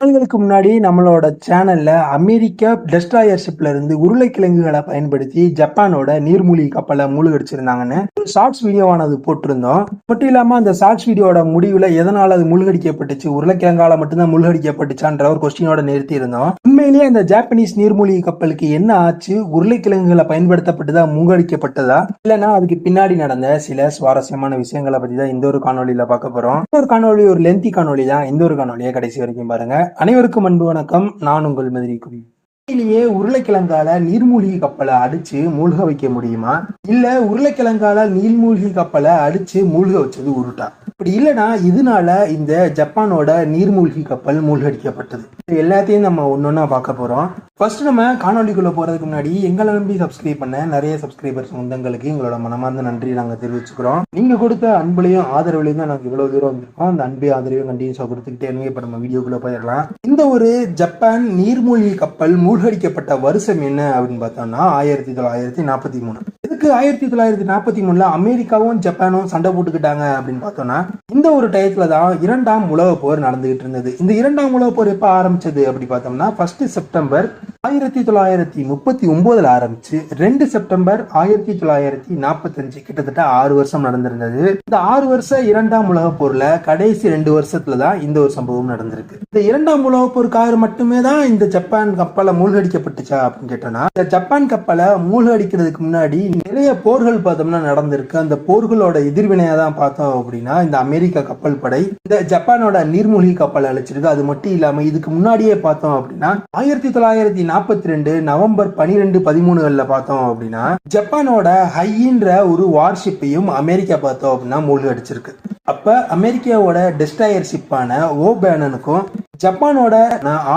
நாட்களுக்கு முன்னாடி நம்மளோட சேனல்ல அமெரிக்கா டெஸ்ட்ராயர் ஷிப்ல இருந்து உருளைக்கிழங்குகளை பயன்படுத்தி ஜப்பானோட நீர்மூழ்கி கப்பலை மூழ்கடிச்சிருந்தாங்கன்னு ஒரு ஷார்ட்ஸ் வீடியோவானது போட்டிருந்தோம். மட்டும் இல்லாம அந்த ஷார்ட்ஸ் வீடியோட முடிவுல எதனால அது மூழ்கடிக்கப்பட்டுச்சு உருளைக்கிழங்கால மட்டும்தான் மூழ்கடிக்கப்பட்டுச்சான்ற ஒரு கொஸ்டினோட நிறுத்தி இருந்தோம் உண்மையிலேயே அந்த ஜாப்பனீஸ் நீர்மூழ்கி கப்பலுக்கு என்ன ஆச்சு? உருளைக்கிழங்குகளை பயன்படுத்தப்பட்டுதா மூழ்கடிக்கப்பட்டதா? இல்லைன்னா அதுக்கு பின்னாடி நடந்த சில சுவாரஸ்யமான விஷயங்களை பத்தி தான் இந்த ஒரு காணொலியில பார்க்க போறோம். இந்த ஒரு காணொலி ஒரு லென்த்தி காணொலி தான் இந்த ஒரு காணொலியை கடைசி வரைக்கும் பாருங்க. அனைவருக்கும் அன்பு வணக்கம். நான் உங்கள் மதுரை குடி உண்மையிலேயே உருளைக்கிழங்கால நீர்மூழ்கி கப்பலை அடிச்சு மூழ்க வைக்க முடியுமா? இல்ல உருளைக்கிழங்கால நீர்மூழ்கி கப்பலை அடிச்சு மூழ்க வச்சது உருட்டா? இப்படி இல்லைன்னா இதனால இந்த ஜப்பானோட நீர்மூழ்கி கப்பல் மூழ்கடிக்கப்பட்டது. இது எல்லாத்தையும் நம்ம ஒன்னொன்னா பார்க்க போறோம். ஃபர்ஸ்ட் நம்ம காணொலிக்குள்ள போறதுக்கு முன்னாடி எங்களை நம்பி சப்ஸ்கிரைப் பண்ண நிறைய சப்ஸ்கிரைபர்ஸ் சொந்தங்களுக்கு எங்களோட மனமார்ந்த நன்றி நாங்க தெரிவிச்சுக்கிறோம். நீங்க கொடுத்த அன்புலையும் ஆதரவுலையும் தான் நாங்க இவ்வளவு தூரம் வந்திருக்கோம். அந்த அன்பு ஆதரவையும் கண்டினியூஸா கொடுத்துக்கிட்டே இப்போ இப்ப நம்ம வீடியோக்குள்ள போயிடலாம். இந்த ஒரு ஜப்பான் நீர்மூழ்கி கப்பல் மூழ்கடிக்கப்பட்ட வருஷம் என்ன அப்படின்னு பார்த்தோம்னா ஆயிரத்தி தொள்ளாயிரத்தி நாற்பத்தி மூணு. எதுக்கு ஆயிரத்தி தொள்ளாயிரத்தி நாற்பத்தி மூணுல அமெரிக்காவும் ஜப்பானும் சண்டை போட்டுக்கிட்டாங்க அப்படின்னு பார்த்தோம்னா இந்த ஒரு டயத்துல தான் இரண்டாம் உலக போர் நடந்துகிட்டு இருந்தது. இந்த இரண்டாம் உலக போர் எப்ப ஆரம்பிச்சது அப்படி பார்த்தோம்னா ஃபர்ஸ்ட் செப்டம்பர் ஆயிரத்தி தொள்ளாயிரத்தி முப்பத்தி ஒன்பதுல ஆரம்பிச்சு ரெண்டு செப்டம்பர் ஆயிரத்தி தொள்ளாயிரத்தி நாற்பத்தஞ்சு கிட்டத்தட்ட ஆறு வருஷம் நடந்திருந்தது. இந்த ஆறு வருஷ இரண்டாம் உலக போர்ல கடைசி ரெண்டு வருஷத்துல தான் இந்த ஒரு சம்பவம் நடந்திருக்கு. இந்த இரண்டாம் உலக போருக்காக மட்டுமே தான் இந்த ஜப்பான் கப்பலை மூழ்கடிக்கப்பட்டுச்சா அப்படின்னு கேட்டோம்னா இந்த ஜப்பான் கப்பலை மூழ்கடிக்கிறதுக்கு முன்னாடி நிறைய போர்கள் பார்த்தோம்னா நடந்திருக்கு. அந்த போர்களோட எதிர்வினையாக தான் பார்த்தோம் அப்படின்னா இந்த அமெரிக்க கப்பல் படை இந்த ஜப்பானோட நீர்மூழ்கி கப்பல் அழைச்சிருக்கு. அது மட்டும் இல்லாம இதுக்கு முன்னாடியே பார்த்தோம் அப்படின்னா ஆயிரத்தி தொள்ளாயிரத்தி நாற்பத்தி ரெண்டு நவம்பர் பனிரெண்டு பதிமூணுகள்ல பார்த்தோம் அப்படின்னா ஜப்பானோட ஹையின்ற ஒரு வார்ஷிப்பையும் அமெரிக்கா பார்த்தோம் அப்படின்னா மூழ்கடிச்சிருக்கு. அப்ப அமெரிக்காவோட டெஸ்டாயர் ஷிப்பான ஓ பேனனுக்கும் ஜப்பானோட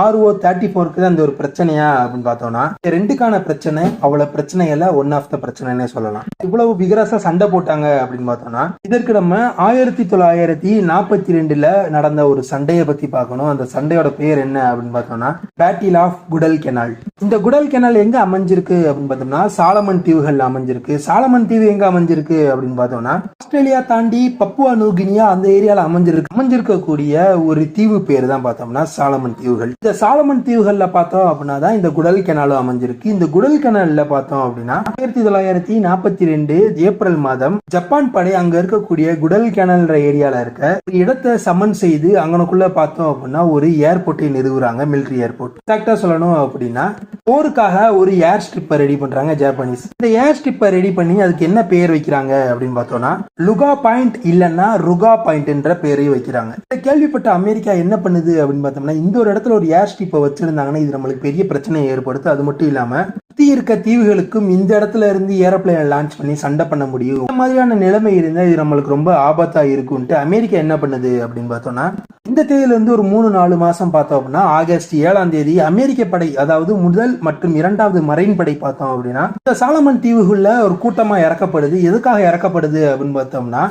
ஆர்ஓ தேர்ட்டி ஃபோருக்கு தான் இந்த ஒரு பிரச்சனையா அப்படின்னு பார்த்தோம்னா இந்த ரெண்டுக்கான பிரச்சனை அவ்வளவு பிரச்சனையில ஒன் ஆஃப் த பிரச்சனைனே சொல்லலாம். இவ்வளவு விகரசா சண்டை போட்டாங்க அப்படின்னு பார்த்தோம்னா இதற்கு நம்ம ஆயிரத்தி தொள்ளாயிரத்தி நாற்பத்தி ரெண்டுல நடந்த ஒரு சண்டையை பத்தி பார்க்கணும். அந்த சண்டையோட பேர் என்ன அப்படின்னு பார்த்தோம்னா பேட்டில் ஆஃப் குடல் கெனால் இந்த குடல் கெனால் எங்க அமைஞ்சிருக்கு அப்படின்னு பார்த்தோம்னா சாலமன் தீவுகள் அமைஞ்சிருக்கு. சாலமன் தீவு எங்க அமைஞ்சிருக்கு அப்படின்னு பார்த்தோம்னா ஆஸ்திரேலியா தாண்டி பப்புவா நூகினியா அந்த ஏரியால அமைஞ்சிருக்கு அமைஞ்சிருக்கக்கூடிய ஒரு தீவு பேர் தான் பார்த்தோம்னா சாலமன் தீவுகள். இந்த சாலமன் தீவுகள்ல பார்த்தோம் அப்படின்னா தான் இந்த குடல் கெனாலும் அமைஞ்சிருக்கு. இந்த குடல் கெனால்ல பார்த்தோம் அப்படின்னா ஆயிரத்தி தொள்ளாயிரத்தி நாற்பத்தி ரெண்டு ஏப்ரல் மாதம் ஜப்பான் படை அங்க இருக்கக்கூடிய குடல் கெனல்ன்ற ஏரியால இருக்க ஒரு இடத்தை சமன் செய்து அங்கனக்குள்ள பார்த்தோம் அப்படின்னா ஒரு ஏர்போர்ட்டை நிறுவுறாங்க மிலிட்ரி ஏர்போர்ட் கரெக்டா சொல்லணும் அப்படின்னா போருக்காக ஒரு ஏர் ஸ்ட்ரிப்பை ரெடி பண்றாங்க ஜாப்பனீஸ் இந்த ஏர் ஸ்ட்ரிப்பை ரெடி பண்ணி அதுக்கு என்ன பேர் வைக்கிறாங்க அப்படின்னு பார்த்தோம்னா லுகா பாயிண்ட் இல்லைன்னா ருகா பாயிண்ட் என்ற பேரையும் வைக்கிறாங்க. இந்த கேள்விப்பட்ட அமெரிக்கா என்ன பண்ணுது அப்படின்னு பார்த்தோம்னா இந்த ஒரு இடத்துல ஒரு ஏர் ஸ்ட்ரிப்பை வச்சிருந்தாங்கன்னா இது நம்மளுக்கு பெரிய பிரச்சனையை ஏற்படுத்தும் அது மட்டும் இல்லாமல் சுத்தி இருக்க தீவுகளுக்கும் இந்த இடத்துல இருந்து ஏரோப்ளைனை லான்ச் பண்ணி சண்டை பண்ண முடியும். இந்த மாதிரியான நிலைமை இருந்தால் இது நம்மளுக்கு ரொம்ப ஆபத்தா இருக்கும்ட்டு அமெரிக்கா என்ன பண்ணுது அப்படின்னு பார்த்தோம்னா இந்த தேதியில இருந்து ஒரு மூணு நாலு மாசம் பார்த்தோம் அப்படின்னா ஆகஸ்ட் ஏழாம் தேதி அமெரிக்க படை அதாவது முதல் மற்றும் இரண்டாவது மரைன் படை பார்த்தோம் அப்படின்னா இந்த சாலமன் தீவுகள்ல ஒரு கூட்டமா இறக்கப்படுது. எதுக்காக இறக்கப்படுது அப்படின்னு பார்த்தோம்னா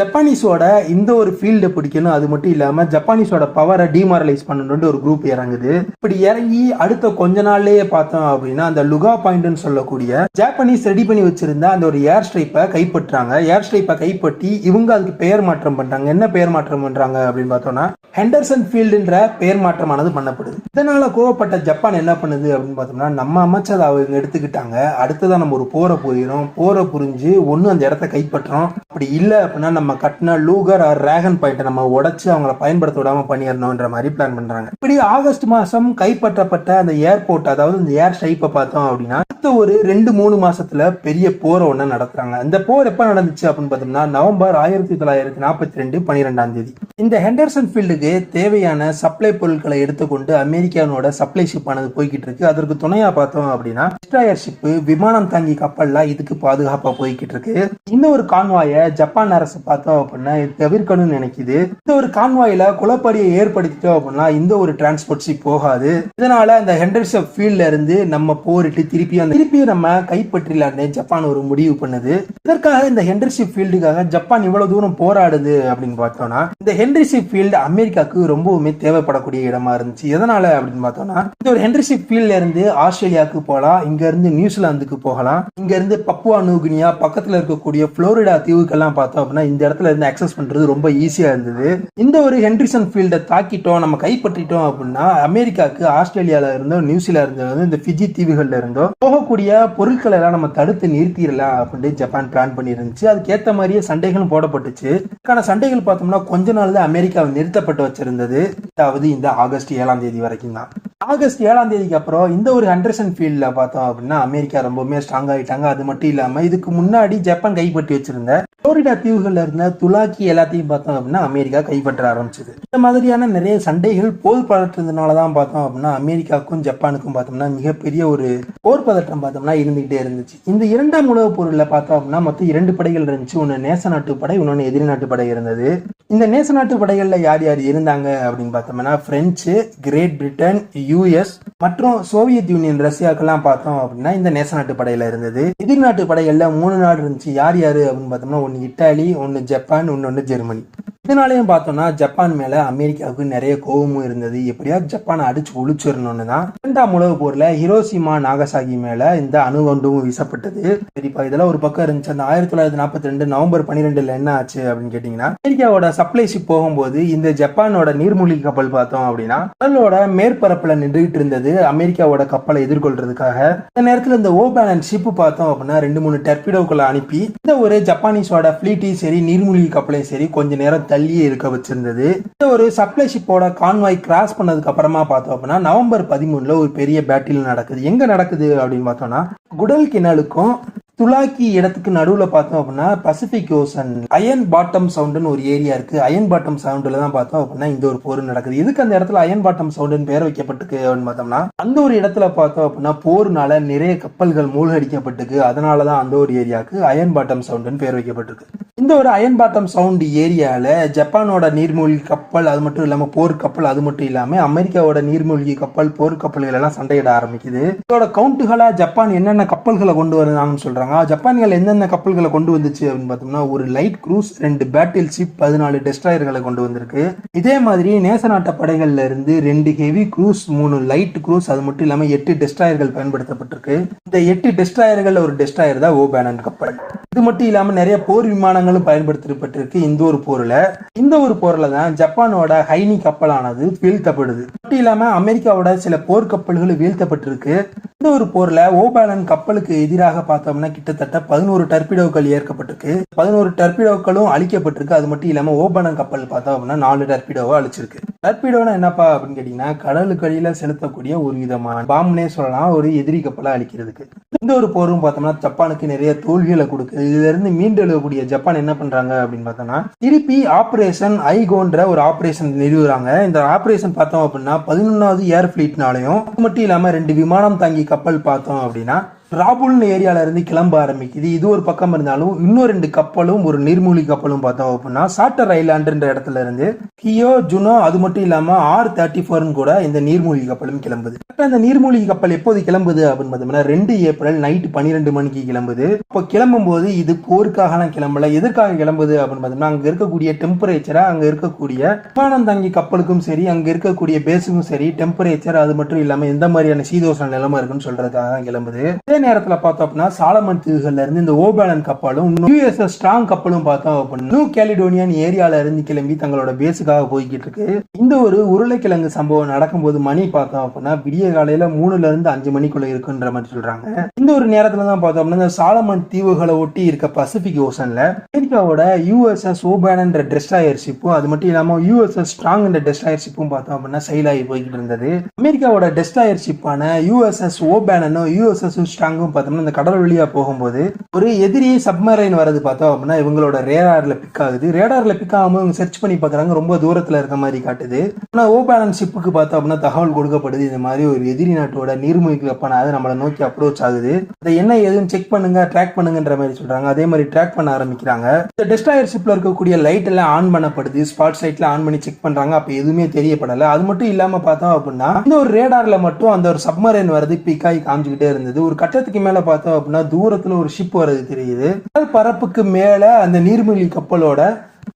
ஜப்பானீஸோட இந்த ஒரு ஃபீல்டை பிடிக்கணும். அது மட்டும் இல்லாம ஜப்பானீஸோட பவரை டிமாரலைஸ் பண்ணணும்னு ஒரு குரூப் இறங்குது. இப்படி இறங்கி அடுத்த கொஞ்ச நாள்லயே பார்த்தோம் அப்படின்னா அந்த லுக பாயிண்ட்னு சொல்லக்கூடிய ஜாப்பனீஸ் ரெடி பண்ணி வச்சிருந்த அந்த ஒரு ஏர் ஸ்ட்ரைப்பை கைப்பற்றாங்க ஏர் ஸ்ட்ரைப்பை கைப்பற்றி இவங்க அதுக்கு பெயர் மாற்றம் பண்றாங்க. என்ன பெயர் மாற்றம் பண்றாங்க அப்படின்னு பார்த்தோம்னா ஹெண்டர்சன் ஃபீல்டுன்ற பெயர் மாற்றமானது பண்ணப்படுது. இதனால கோவப்பட்ட ஜப்பான் என்ன பண்ணுது அப்படின்னு பார்த்தோம்னா நம்ம அமைச்சர் அவங்க எடுத்துக்கிட்டாங்க. அடுத்ததான் நம்ம ஒரு போரை புரியிறோம் போரை புரிஞ்சு ஒண்ணு அந்த இடத்த கைப்பற்றோம் அப்படி இல்லை அப்படின்னா நம்ம கட்டின லூகர் ஆர் ரேகன் பாயிண்ட்டை நம்ம உடச்சி அவங்கள பயன்படுத்த விடாம பண்ணிடணும்ன்ற மாதிரி பிளான் பண்றாங்க. இப்படி ஆகஸ்ட் மாசம் கைப்பற்றப்பட்ட அந்த ஏர்போர்ட் அதாவது இந்த ஏர் ஸ்ட்ரைப்பை பார்த்தோம் அப்படின்னா அடுத்த ஒரு ரெண்டு மூணு மாசத்துல பெரிய போரை ஒண்ணு நடத்துறாங்க. அந்த போர் எப்ப நடந்துச்சு அப்படின்னு பார்த்தோம்னா நவம்பர் ஆயிரத்தி தொள்ளாயிரத்தி நாற்பத்தி ரெண்டு பனிரெண்டாம் தேதி. இந்த ஹெண்டர்சன் ஃபீல்டுக்கு தேவையான சப்ளை பொருட்களை எடுத்துக்கொண்டு அமெரிக்கானோட சப்ளை ஷிப் ஆனது போய்கிட்டு இருக்கு. அதற்கு துணையா பார்த்தோம் அப்படின்னா டிஸ்ட்ராயர் ஷிப் விமானம் தாங்கி கப்பல்லாம் இதுக்கு பாதுகாப்பா போய்கிட்டு இருக்கு. இந்த ஒரு கான்வாயை ஜப்பான் அரசு பார்த்தோம் அப்படின்னா தவிர்க்கணும்னு நினைக்குது. இந்த ஒரு கான்வாயில குளப்படியை ஏற்படுத்திட்டோம் அப்படின்னா இந்த ஒரு டிரான்ஸ்போர்ட் ஷிப் போகாது. இதனால அந்த ஹெண்டர்சன் ஃபீல்ட்ல இருந்து நம்ம போரிட்டு திருப்பி அந்த திருப்பியும் நம்ம கைப்பற்றிலான்னு ஜப்பான் ஒரு முடிவு பண்ணுது. இதற்காக இந்த ஹென்ரிஷிப் ஃபீல்டுக்காக ஜப்பான் இவ்வளவு தூரம் போராடுது அப்படின்னு பார்த்தோம்னா இந்த ஹென்ரிஷிப் ஃபீல்டு அமெரிக்காவுக்கு ரொம்பவுமே தேவைப்படக்கூடிய இடமா இருந்துச்சு. எதனால அப்படின்னு பார்த்தோம்னா இந்த ஒரு ஹென்ரிஷிப் ஃபீல்ட்ல இருந்து ஆஸ்திரேலியாவுக்கு போகலாம் இங்க இருந்து நியூசிலாந்துக்கு போகலாம் இங்க இருந்து பப்புவா நியூகினியா பக்கத்துல இருக்கக்கூடிய புளோரிடா தீவுக்கெல்லாம் பார்த்தோம் அப்படின்னா இந்த இடத்துல இருந்து அக்சஸ் பண்றது ரொம்ப ஈஸியா இருந்தது. இந்த ஒரு ஹென்ரிசன் ஃபீல்டை தாக்கிட்டோம் நம்ம கைப்பற்றிட்டோம் அப்படின்னா அமெரிக்காவுக்கு ஆஸ்திரேலியால இருந்தோ நியூசிலாந்து இருந்தோ இந்த பிஜி தீவுகள்ல இருந்தோ போகக்கூடிய பொருட்களை எல்லாம் நம்ம தடுத்து நிறுத்திடலாம் அப்படின்ட்டு ஜப்பான் பிளான் பண்ணியிருந்துச்சு அதுக்கேற்ற மாதிரியே சண்டைகளும் போடப்பட்டுச்சு. இதுக்கான சண்டைகள் பார்த்தோம்னா கொஞ்ச நாள் தான் அமெரிக்காவை நிறுத்தப்பட்டு வச்சிருந்தது. அதாவது இந்த ஆகஸ்ட் ஏழாம் தேதி வரைக்கும் தான். ஆகஸ்ட் ஏழாம் தேதிக்கு அப்புறம் இந்த ஒரு ஹண்ட்ரசன் ஃபீல்டில் பார்த்தோம் அப்படின்னா அமெரிக்கா ரொம்பவுமே ஸ்ட்ராங் ஆகிட்டாங்க அது மட்டும் இல்லாமல் இதுக்கு முன்னாடி ஜப்பான் கைப்பற்றி வச்சிருந்த புளோரிடா தீவுகள்ல இருந்த துலாக்கி எல்லாத்தையும் பார்த்தோம் அப்படின்னா அமெரிக்கா கைப்பற்ற ஆரம்பிச்சது. இந்த மாதிரியான நிறைய சண்டைகள் போர் பதற்றதுனால தான் பார்த்தோம் அப்படின்னா அமெரிக்காவுக்கும் ஜப்பானுக்கும் பார்த்தோம்னா மிகப்பெரிய ஒரு போர் பதற்றம் பார்த்தோம்னா இருந்துகிட்டே இருந்துச்சு. இந்த இரண்டாம் உலகப் போரில் பார்த்தோம் அப்படின்னா மொத்தம் இரண்டு படைகள் இருந்துச்சு. ஒன்று நேச நாட்டு படை இன்னொன்று எதிரி நாட்டு படை இருந்தது. இந்த நேச நாட்டு படைகளில் யார் யார் இருந்தாங்க அப்படின்னு பார்த்தோம்னா பிரெஞ்சு கிரேட் பிரிட்டன் யூஎஸ் மற்றும் சோவியத் யூனியன் ரஷ்யாக்கெல்லாம் பார்த்தோம் அப்படின்னா இந்த நேச நாட்டு படையில் இருந்தது. எதிரி நாட்டு படைகளில் மூணு நாடு இருந்துச்சு. யார் யார் அப்படின்னு பார்த்தோம்னா ஒன்னு இட்டாலி ஒன்னு ஜப்பான் இன்னொன்னு ஜெர்மனி. இதனாலையும் பார்த்தோம்னா ஜப்பான் மேல அமெரிக்காவுக்கு நிறைய கோபமும் இருந்தது. எப்படியா ஜப்பானை அடிச்சு ஒழிச்சிடணும்னு தான். இரண்டாம் உலக போர்ல ஹிரோசிமா நாகசாகி மேல இந்த அணுகுண்டும் வீசப்பட்டது. சரிப்பா இதெல்லாம் ஒரு பக்கம் இருந்துச்சு. அந்த ஆயிரத்தி தொள்ளாயிரத்தி நாற்பத்தி ரெண்டு நவம்பர் பன்னிரெண்டுல என்ன ஆச்சு அப்படின்னு கேட்டீங்கன்னா அமெரிக்காவோட சப்ளை ஷிப் போகும்போது இந்த ஜப்பானோட நீர்மூழ்கி கப்பல் பார்த்தோம் அப்படின்னா கடலோட மேற்பரப்புல நின்றுகிட்டு இருந்தது. அமெரிக்காவோட கப்பலை எதிர்கொள்றதுக்காக. இந்த நேரத்துல இந்த ஓபேனன் ஷிப் பார்த்தோம் அப்படின்னா ரெண்டு மூணு டெர்பிடோக்களை அனுப்பி இந்த ஒரு ஜப்பானீஸோட ஃபிளீட்டையும் சரி நீர்மூழ்கி கப்பலையும் சரி கொஞ்ச நேரம் தள்ளியே இருக்க வச்சிருந்தது. இந்த ஒரு சப்ளை ஷிப்போட கான்வாய் கிராஸ் பண்ணதுக்கு அப்புறமா பார்த்தோம் அப்படின்னா நவம்பர் பதிமூணுல ஒரு பெரிய பேட்டில் நடக்குது. எங்க நடக்குது அப்படின்னு பார்த்தோம்னா குடல் கிணலுக்கும் துலாக்கி இடத்துக்கு நடுவில் பார்த்தோம் அப்படின்னா பசிபிக் ஓசன் அயன் பாட்டம் சவுண்டுன்னு ஒரு ஏரியா இருக்கு. அயன் பாட்டம் சவுண்டில் தான் பார்த்தோம் அப்படின்னா இந்த ஒரு போர் நடக்குது. எதுக்கு அந்த இடத்துல அயன் பாட்டம் சவுண்டுன்னு பேர் வைக்கப்பட்டிருக்கு அப்படின்னு பார்த்தோம்னா அந்த ஒரு இடத்துல பார்த்தோம் அப்படின்னா போர்னால நிறைய கப்பல்கள் மூழ்கடிக்கப்பட்டிருக்கு. அதனால தான் அந்த ஒரு ஏரியாவுக்கு அயன் பாட்டம் சவுண்டுன்னு பேர் வைக்கப்பட்டிருக்கு. இந்த ஒரு அயன் பாட்டம் சவுண்ட் ஏரியாவில் ஜப்பானோட நீர்மூழ்கி கப்பல் அது மட்டும் இல்லாமல் போர் கப்பல் அது மட்டும் இல்லாமல் அமெரிக்காவோட நீர்மூழ்கி கப்பல் போர் கப்பல்கள் எல்லாம் சண்டையிட ஆரம்பிக்குது. இதோட கவுண்ட்டுகளாக ஜப்பான் என்னென்ன கப்பல்களை கொண்டு வந்தாங்கன்னு சொல்கிறாங்க ஜப்பான்கள் என்னென்ன கப்பல்களை கொண்டு வந்துச்சு அப்படின்னு பார்த்தோம்னா ஒரு லைட் க்ரூஸ் ரெண்டு பேட்டில் ஷிப் பதினாலு டெஸ்ட்ராயர்களை கொண்டு வந்திருக்கு. இதே மாதிரி நேச நாட்ட படைகள்ல இருந்து ரெண்டு ஹெவி க்ரூஸ் மூணு லைட் க்ரூஸ் அது மட்டும் இல்லாமல் எட்டு டெஸ்ட்ராயர்கள் பயன்படுத்தப்பட்டிருக்கு. இந்த எட்டு டெஸ்ட்ராயர்கள் ஒரு டெஸ்ட்ராயர் தான் ஓபேனன் கப்பல். இது மட்டும் இல்லாமல் நிறைய போர் விமானங்களும் பயன்படுத்தப்பட்டிருக்கு இந்த ஒரு போர்ல. இந்த ஒரு போரில் தான் ஜப்பானோட ஹைனி கப்பலானது வீழ்த்தப்படுது. மட்டும் இல்லாம அமெரிக்காவோட சில போர் கப்பல்கள் வீழ்த்தப்பட்டிருக்கு. இந்த ஒரு போர்ல ஓபேலன் கப்பலுக்கு எதிராக பார்த்தோம்னா கிட்டத்தட்ட பதினோரு டர்பிடோக்கள் ஏற்கப்பட்டிருக்கு. பதினோரு டர்பிடோக்களும் அழிக்கப்பட்டிருக்கு. அது மட்டும் இல்லாமல் ஓபாலன் கப்பல் பார்த்தோம் அப்படின்னா நாலு டர்பிடோவை அழிச்சிருக்கு. டர்பிடோனா என்னப்பா அப்படின்னு கேட்டீங்கன்னா கடலுக்கு செலுத்தக்கூடிய ஒரு விதமான பாம்புனே சொல்லலாம் ஒரு எதிரி கப்பலை அழிக்கிறதுக்கு. இந்த ஒரு போரும் பார்த்தோம்னா ஜப்பானுக்கு நிறைய தோல்விகளை கொடுக்குது. இதுல இருந்து மீண்டெழுவக்கூடிய ஜப்பான் என்ன பண்றாங்க அப்படின்னு பார்த்தோம்னா திருப்பி ஆபரேஷன் ஐகோன்ற ஒரு ஆபரேஷன் நிறுவுறாங்க. இந்த ஆபரேஷன் பார்த்தோம் அப்படின்னா பதினொன்னாவது ஏர் ஃபிளீட்னாலையும் அது மட்டும் இல்லாம ரெண்டு விமானம் தாங்கி கப்பல் பார்த்தோம் அப்படின்னா ராபுல்னு ஏரியால இருந்து கிளம்ப ஆரம்பிக்குது இது ஒரு பக்கம் இருந்தாலும் இன்னும் ரெண்டு கப்பலும் ஒரு நீர்மூழ்கி கப்பலும் பார்த்தோம் அப்படின்னா சாட்டர் ஐலாண்டுன்ற இடத்துல இருந்து கியோ ஜுனோ அது மட்டும் இல்லாமல் ஆர் தேர்ட்டி ஃபோர்னு கூட இந்த நீர்மூழ்கி கப்பலும் கிளம்புது. கரெக்டா இந்த நீர்மூழ்கி கப்பல் எப்போது கிளம்புது அப்படின்னு பார்த்தோம்னா ரெண்டு ஏப்ரல் நைட்டு பன்னிரெண்டு மணிக்கு கிளம்புது. இப்போ கிளம்பும் போது இது போருக்காக கிளம்பல எதற்காக கிளம்புது அப்படின்னு பார்த்தோம்னா அங்கே இருக்கக்கூடிய டெம்பரேச்சரை அங்கே இருக்கக்கூடிய விமானம் தாங்கி கப்பலுக்கும் சரி அங்கே இருக்கக்கூடிய பேஸுக்கும் சரி டெம்பரேச்சர் அது மட்டும் இல்லாமல் எந்த மாதிரியான சீதோஷண நிலைமை இருக்குன்னு சொல்றதுக்காக தான் கிளம்புது. அதே நேரத்தில் பார்த்தோம் அப்படின்னா சாலமன் தீவுகள்ல இருந்து இந்த ஓபேலன் கப்பலும் யூஎஸ்எஸ் ஸ்ட்ராங் கப்பலும் பார்த்தோம் அப்படின்னா நியூ கேலிடோனியன் ஏரியால இருந்து கிளம்பி தங்களோட பேஸுக்காக போய்கிட்டு இருக்கு. இந்த ஒரு உருளைக்கிழங்கு சம்பவம் நடக்கும்போது மணி பார்த்தோம் அப்படின்னா விடிய காலையில மூணுல இருந்து அஞ்சு மணிக்குள்ள இருக்குன்ற மாதிரி சொல்றாங்க. இந்த ஒரு நேரத்துல தான் பார்த்தோம் அப்படின்னா இந்த சாலமன் தீவுகளை ஒட்டி இருக்க பசிபிக் ஓசன்ல அமெரிக்காவோட யூஎஸ்எஸ் ஓபேனன்ற டெஸ்ட்ராயர் ஷிப்பும் அது மட்டும் இல்லாம யூஎஸ்எஸ் ஸ்ட்ராங் என்ற டெஸ்ட்ராயர் ஷிப்பும் பார்த்தோம் அப்படின்னா செயலாகி போய்கிட்டு இருந்தது. அமெரிக்காவோட டெஸ்ட்ராயர் ஷிப்பான யூஎஸ்எஸ் ஓபேனனும் யூஎஸ்எஸ் சாங்கும் பார்த்தோம்னா இந்த கடல் வழியாக போகும்போது ஒரு எதிரி சப்மரைன் வரது பார்த்தோம் அப்படின்னா இவங்களோட ரேடார்ல பிக் ஆகுது. ரேடாரில் பிக் ஆகும்போது இவங்க சர்ச் பண்ணி பார்க்குறாங்க. ரொம்ப தூரத்துல இருக்க மாதிரி காட்டுது. ஆனா ஓ பேலன்ஸ் ஷிப்புக்கு பார்த்தோம் அப்படின்னா தகவல் கொடுக்கப்படுது. இந்த மாதிரி ஒரு எதிரி நாட்டோட நீர்மூழ்கி கப்பல் நம்மளை நோக்கி அப்ரோச் ஆகுது. அதை என்ன ஏதுன்னு செக் பண்ணுங்க ட்ராக் பண்ணுங்கன்ற மாதிரி சொல்றாங்க. அதே மாதிரி ட்ராக் பண்ண ஆரம்பிக்கிறாங்க. இந்த டெஸ்டாயர் ஷிப்ல இருக்கக்கூடிய லைட் எல்லாம் ஆன் பண்ணப்படுது. ஸ்பாட் சைட்ல ஆன் பண்ணி செக் பண்றாங்க. அப்போ எதுவுமே தெரியப்படல. அது மட்டும் இல்லாம பார்த்தோம் அப்படின்னா இந்த ஒரு ரேடார்ல மட்டும் அந்த ஒரு சப்மரைன் வரது பிக்காய் காமிச்சிக்கிட்டே இருந்தது. ஒரு கட்டத்துக்கு மேல பார்த்தோம் அப்படின்னா தூரத்துல ஒரு ஷிப் வர்றது தெரியுது. பரப்புக்கு மேல அந்த நீர்மூழ்கி கப்பலோட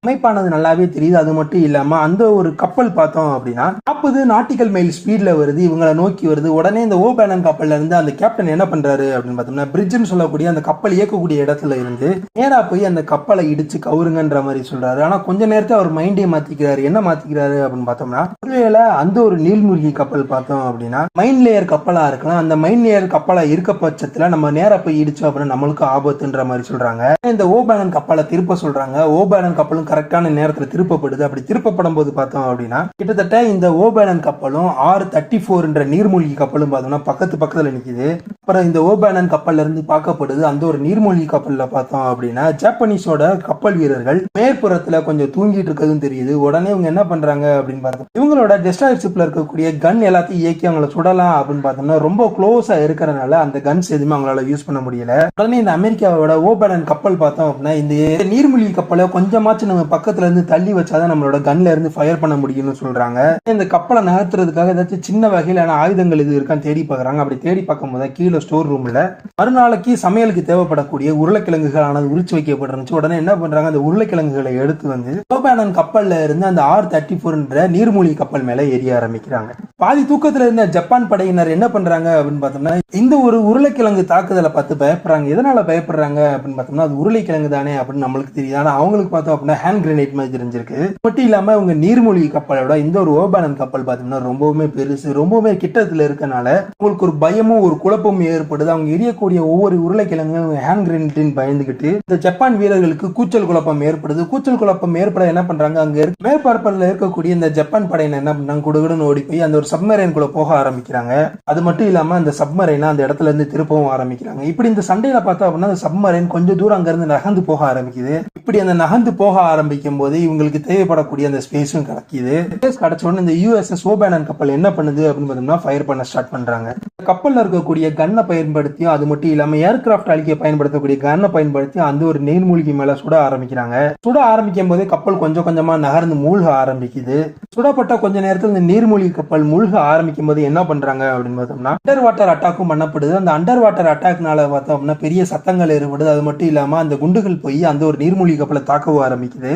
அமைப்பானது நல்லாவே தெரியுது. அது மட்டும் இல்லாம அந்த ஒரு கப்பல் பார்த்தோம் அப்படின்னா நாற்பது நாட்டிக்கல் மைல் ஸ்பீட்ல வருது. இவங்களை நோக்கி வருது. உடனே இந்த ஓபேனன் கப்பல்ல இருந்து அந்த கேப்டன் என்ன பண்றாரு அப்படின்னு பார்த்தோம்னா பிரிட்ஜ்னு சொல்லக்கூடிய அந்த கப்பல் இயக்கக்கூடிய இடத்துல இருந்து நேரா போய் அந்த கப்பலை இடிச்சு கவுருங்கன்ற மாதிரி சொல்றாரு. ஆனா கொஞ்ச நேரத்தை அவர் மைண்டே மாத்திக்கிறாரு. என்ன மாத்திக்கிறாரு அப்படின்னு பார்த்தோம்னா ஒருவேளை அந்த ஒரு நீள்மூழ்கி கப்பல் பார்த்தோம் அப்படின்னா மைன் லேயர் கப்பலா இருக்கலாம். அந்த மைன் லேயர் கப்பலா இருக்க பட்சத்துல நம்ம நேரா போய் இடிச்சோம் அப்படின்னா நம்மளுக்கு ஆபத்துன்ற மாதிரி சொல்றாங்க. இந்த ஓபேனன் கப்பலை திருப்ப சொல்றாங்க. ஓபேனன் கப்பலும் கரெக்டான நேரத்துல திருப்பப்படுது. அப்படி திருப்பப்படும் போது பார்த்தோம் அப்படின்னா கிட்டத்தட்ட இந்த ஓபேனன் கப்பலும் ஆறு தேர்ட்டி ஃபோர்ன்ற நீர்மூழ்கி கப்பலும் பார்த்தோம்னா பக்கத்து பக்கத்துல நிக்குது. அப்புறம் இந்த ஓபேனன் கப்பல்ல இருந்து பார்க்கப்படுது அந்த ஒரு நீர்மூழ்கி கப்பல்ல பார்த்தோம் அப்படின்னா ஜப்பனீஸோட கப்பல் வீரர்கள் மேற்புறத்துல கொஞ்சம் தூங்கிட்டு இருக்கிறதும் தெரியுது. உடனே இவங்க என்ன பண்றாங்க அப்படின்னு பார்த்தோம் இவங்களோட டெஸ்டாயர் ஷிப்பில் இருக்கக்கூடிய கன் எல்லாத்தையும் இயக்கி அவங்கள சுடலாம் அப்படின்னு பார்த்தோம்னா ரொம்ப க்ளோஸாக இருக்கிறனால அந்த கன்ஸ் எதுவுமே அவங்களால யூஸ் பண்ண முடியல. உடனே இந்த அமெரிக்காவோட ஓபேனன் கப்பல் பார்த்தோம் அப்படின்னா இந்த நீர்மூழ்கி கப்பலை கொஞ்சமாச்சும் நம்ம பக்கத்துல இருந்து தள்ளி வச்சாதான் நம்மளோட கன்ல இருந்து ஃபயர் பண்ண முடியும்னு சொல்றாங்க. இந்த கப்பலை நகர்த்துறதுக்காக ஏதாச்சும் சின்ன வகையிலான ஆயுதங்கள் இது இருக்கான்னு தேடி பார்க்குறாங்க. அப்படி தேடி பார்க்கும்போது கீழே ஸ்டோர் ரூம்ல மறுநாளைக்கு சமையலுக்கு தேவைப்படக்கூடிய உருளைக்கிழங்குகள் ஆனது உரிச்சு வைக்கப்பட்டிருந்துச்சு. உடனே என்ன பண்றாங்க? அந்த உருளைக்கிழங்குகளை எடுத்து வந்து ஓபேனன் கப்பல்ல இருந்து அந்த ஆர் தேர்ட்டி ஃபோர்ன்ற நீர்மூழ்கி கப்பல் மேல ஏறிய ஆரம்பிக்கிறாங்க. பாதி தூக்கத்துல இருந்த ஜப்பான் படையினர் என்ன பண்றாங்க அப்படின்னு பார்த்தோம்னா இந்த ஒரு உருளைக்கிழங்கு தாக்குதலை பார்த்து பயப்படுறாங்க. எதனால பயப்படுறாங்க அப்படின்னு பார்த்தோம்னா அது உருளைக்கிழங்கு தானே அப்படின்னு நம்மளுக்கு தெரியுது ஆனா அவங்களுக்கு பார்த்தோம் அப்படின்னா ஹேண்ட் கிரனேட் மாதிரி தெரிஞ்சிருக்கு. மட்டும் இல்லாம இவங்க நீர்மூழ்கி கப்பலோட இந்த ஒரு ஓபானன் கப்பல் பார்த்தோம்னா ரொம்பவுமே பெருசு ரொம்பவுமே கிட்டத்துல இருக்கனால உங்களுக்கு ஒரு பயமும் ஒரு குழப்பமும் ஏற்படுது. அவங்க எரியக்கூடிய ஒவ்வொரு உருளைக்கிழங்கும் ஹேண்ட் கிரனேட்டின் பயந்துகிட்டு இந்த ஜப்பான் வீரர்களுக்கு கூச்சல் குழப்பம் ஏற்படுது. கூச்சல் குழப்பம் ஏற்பட என்ன பண்றாங்க? அங்க இருக்க மேற்பரப்பில் இருக்கக்கூடிய இந்த ஜப்பான் படையினர் என்ன பண்ணாங்க குடுகுடுன்னு ஓடி போய் அந்த ஒரு சப்மரைன் குள்ள போக ஆரம்பிக்கிறாங்க. அது மட்டும் இல்லாம அந்த சப்மரைனை அந்த இடத்துல இருந்து திருப்பவும் ஆரம்பிக்கிறாங்க. இப்படி இந்த சண்டையில பார்த்தோம் அப்படின்னா அந்த சப்மரைன் கொஞ்சம் தூரம் அங்க இருந்து நகர்ந்து போக ஆரம்பிக்குது. இப்படி அந்த நகர்ந்து போக ஆரம்பிக்கும் போது இவங்களுக்கு தேவைப்படக்கூடிய அந்த ஸ்பேஸும் கிடைக்குது. ஸ்பேஸ் கிடைச்ச உடனே இந்த யூஎஸ்எஸ் ஓபேனன் கப்பல் என்ன பண்ணுது அப்படின்னு பார்த்தோம்னா ஃபயர் பண்ண ஸ்டார்ட் பண்றாங்க. இந்த கப்பல்ல இருக்கக்கூடிய கன்னை பயன்படுத்தியும் அது மட்டும் இல்லாம ஏர்கிராஃப்ட் அழிக்க பயன்படுத்தக்கூடிய கன்னை பயன்படுத்தி அந்த ஒரு நீர்மூழ்கி மேல சுட ஆரம்பிக்கிறாங்க. சுட ஆரம்பிக்கும் போதே கப்பல் கொஞ்சம் கொஞ்சமா நகர்ந்து மூழ்க ஆரம்பிக்குது. சுடப்பட்ட கொஞ்ச நேரத்தில் இந்த நீர்மூழ்கி கப்பல் மூழ்க ஆரம்பிக்கும் போது என்ன பண்றாங்க அப்படின்னு பார்த்தோம்னா அண்டர் வாட்டர் அட்டாக்கும் பண்ணப்படுது. அந்த அண்டர் வாட்டர் அட்டாக்னால பார்த்தோம்னா பெரிய சத்தங்கள் ஏற்படுது. அது மட்டும் இல்லாம அந்த குண்டுகள் போய் அந்த ஒரு நீர்மூழ்கி கப்பலை தாக்கவும் ஆரம்பிக்குது.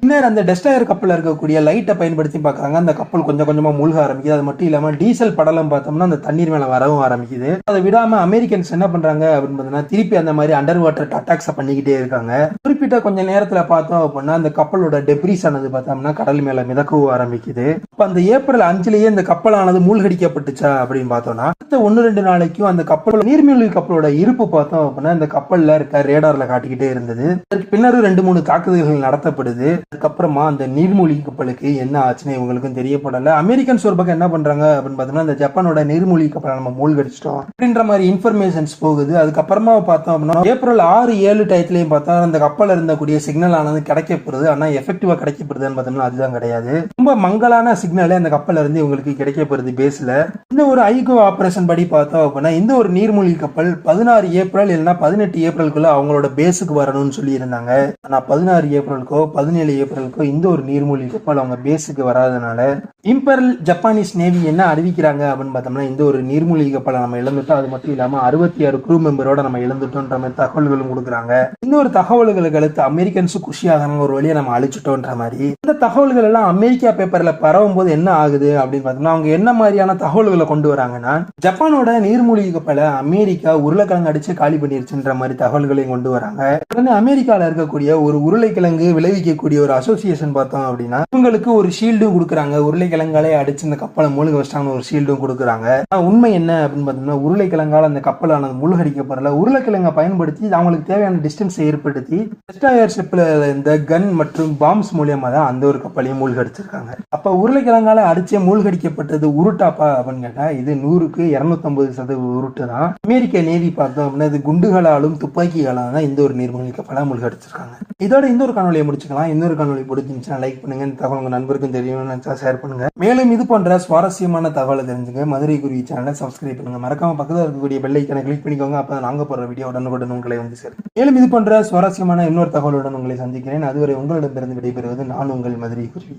பின்னர் அந்த டெஸ்டாயர் கப்பலில் இருக்கக்கூடிய லைட்டை பயன்படுத்தி பார்க்குறாங்க. அந்த கப்பல் கொஞ்சம் கொஞ்சமா மூழ்க ஆரம்பிக்குது. அது மட்டும் இல்லாம டீசல் படலம் பார்த்தோம்னா அந்த தண்ணீர் மேல வரவும் ஆரம்பிக்குது. அதை விடாம அமெரிக்கன்ஸ் என்ன பண்றாங்க அப்படின்னு பார்த்தீங்கன்னா திருப்பி அந்த மாதிரி அண்டர் வாட்டர் அட்டாக்ஸ் பண்ணிக்கிட்டே இருக்காங்க. குறிப்பிட்ட கொஞ்சம் நேரத்தில் பார்த்தோம் அப்படின்னா அந்த கப்பலோட டெப்ரிஸ் ஆனது பார்த்தோம்னா கடல் மேலே மிதக்கவும் ஆரம்பிக்குது. இப்போ அந்த ஏப்ரல் அஞ்சுலயே இந்த கப்பலானது மூழ்கடிக்கப்பட்டுச்சா அப்படின்னு பார்த்தோம்னா அடுத்த ஒன்று ரெண்டு நாளைக்கும் அந்த கப்பல் நீர்மூழ்கி கப்பலோட இருப்பு பார்த்தோம் அப்படின்னா இந்த கப்பல்ல இருக்க ரேடாரில் காட்டிக்கிட்டே இருந்தது. அதற்கு பின்னரும் ரெண்டு மூணு தாக்குதல்கள் நடத்தப்படுது அதுக்கப்புறமா அந்த நீர்மூழ்கி கப்பலுக்கு என்ன ஆச்சுன்னு இவங்களுக்கும் தெரியப்படலை. அமெரிக்கன்ஸ் ஒரு பக்கம் என்ன பண்றாங்க அப்படின்னு பார்த்தோம்னா அந்த ஜப்பானோட நீர்மூழ்கி கப்பலை நம்ம மூழ்கடிச்சிட்டோம் அப்படின்ற மாதிரி இன்ஃபர்மேஷன்ஸ் போகுது. அதுக்கப்புறமா பார்த்தோம் அப்படின்னா ஏப்ரல் ஆறு ஏழு டயத்துலையும் பார்த்தா அந்த கப்பல் இருந்தக்கூடிய சிக்னல் ஆனது கிடைக்கப்படுது ஆனால் எஃபெக்டிவா கிடைக்கப்படுதுன்னு பார்த்தோம்னா அதுதான் கிடையாது. ரொம்ப மங்கலான சிக்னலே அந்த கப்பல்ல இருந்து இவங்களுக்கு கிடைக்கப்படுது பேஸ்ல இந்த ஒரு ஐகோ ஆபரேஷன் படி பார்த்தோம் அப்படின்னா இந்த ஒரு நீர்மூழ்கி கப்பல் பதினாறு ஏப்ரல் இல்லைன்னா பதினெட்டு ஏப்ரலுக்குள்ள அவங்களோட பேஸுக்கு வரணும்னு சொல்லி இருந்தாங்க ஆனா பதினாறு ஏப்ரலுக்கு பதினேழு ஏப்ரலுக்கோ இந்த ஒரு நீர்மூழ்கி கப்பல் அவங்க பேஸுக்கு வராதனால இம்பரல் ஜப்பானீஸ் நேவி என்ன அறிவிக்கிறாங்க அப்படின்னு பார்த்தோம்னா இந்த ஒரு நீர்மூழ்கி கப்பலை நம்ம இழந்துட்டோம். அது மட்டும் இல்லாம அறுபத்தி ஆறு குரூ மெம்பரோட நம்ம இழந்துட்டோன்ற மாதிரி தகவல்களும் கொடுக்குறாங்க. இன்னொரு தகவல்களுக்கு அடுத்து அமெரிக்கன்ஸு குஷியாகிறாங்க ஒரு வழியை நம்ம அழிச்சிட்டோன்ற மாதிரி இந்த தகவல்கள் எல்லாம் அமெரிக்கா பேப்பர்ல பரவும் போது என்ன ஆகுது அப்படின்னு பார்த்தோம்னா அவங்க என்ன மாதிரியான தகவல்களை கொண்டு வராங்கன்னா ஜப்பானோட நீர்மூழ்கி கப்பலை அமெரிக்கா உருளைக்கிழங்கு அடிச்சு காலி பண்ணிருச்சுன்ற மாதிரி தகவல்களையும் கொண்டு வராங்க. உடனே இருக்கக்கூடிய ஒரு உருளைக்கிழங்கு விளைவிக்கக்கூடிய ஒரு அசோசியேஷன் பார்த்தோம் அப்படின்னா இவங்களுக்கு ஒரு ஷீல்டும் கொடுக்குறாங்க. உருளைக்கிழங்காலே அடிச்சு இந்த கப்பலை மூழ்க வச்சிட்டாங்க ஒரு ஷீல்டும் கொடுக்குறாங்க. ஆனா உண்மை என்ன அப்படின்னு பார்த்தோம்னா உருளைக்கிழங்கால அந்த கப்பலானது மூழ்கடிக்கப்படல. உருளைக்கிழங்கை பயன்படுத்தி அவங்களுக்கு தேவையான டிஸ்டன்ஸை ஏற்படுத்தி டெஸ்டாயர் ஷிப்ல இந்த கன் மற்றும் பாம்ஸ் மூலியமா தான் அந்த ஒரு கப்பலையும் மூழ்கடிச்சிருக்காங்க. அப்ப உருளைக்கிழங்கால அடிச்சே மூழ்கடிக்கப்பட்டது உருட்டாப்பா அப்படின்னு கேட்டா இது நூறுக்கு இருநூத்தம்பது சதவீத உருட்டு தான். அமெரிக்க நேவி பார்த்தோம் அப்படின்னா இது குண்டுகளாலும் துப்பாக்கிகளாலும் தான் இந்த ஒரு நீர்மூழ்கி கப்பலாக மூழ்கடிச்சிருக்காங்க. இதோட ஒரு காணொலியை முடிச்சுக்கலாம். இன்னொரு காணொலி பிடிச்சிருந்துச்சுன்னா லைக் பண்ணுங்க. இந்த தகவல் உங்கள் நண்பருக்கும் தெரியும் நினைச்சா ஷேர் பண்ணுங்க. மேலும் இது போன்ற சுவாரஸ்யமான தகவலை தெரிஞ்சுங்க. மதுரை குருவி சேனலை சப்ஸ்கிரைப் பண்ணுங்க. மறக்காம பக்கத்தில் இருக்கக்கூடிய பெல் ஐக்கனை கிளிக் பண்ணிக்கோங்க. அப்போ நாங்க போடுற வீடியோ உடனுக்குடன் உங்களை வந்து சேரும். மேலும் இது போன்ற சுவாரஸ்யமான இன்னொரு தகவலுடன் உங்களை சந்திக்கிறேன். அதுவரை உங்களிடமிருந்து விடைபெறுவது நான் உங்கள் மதுரை குருவி.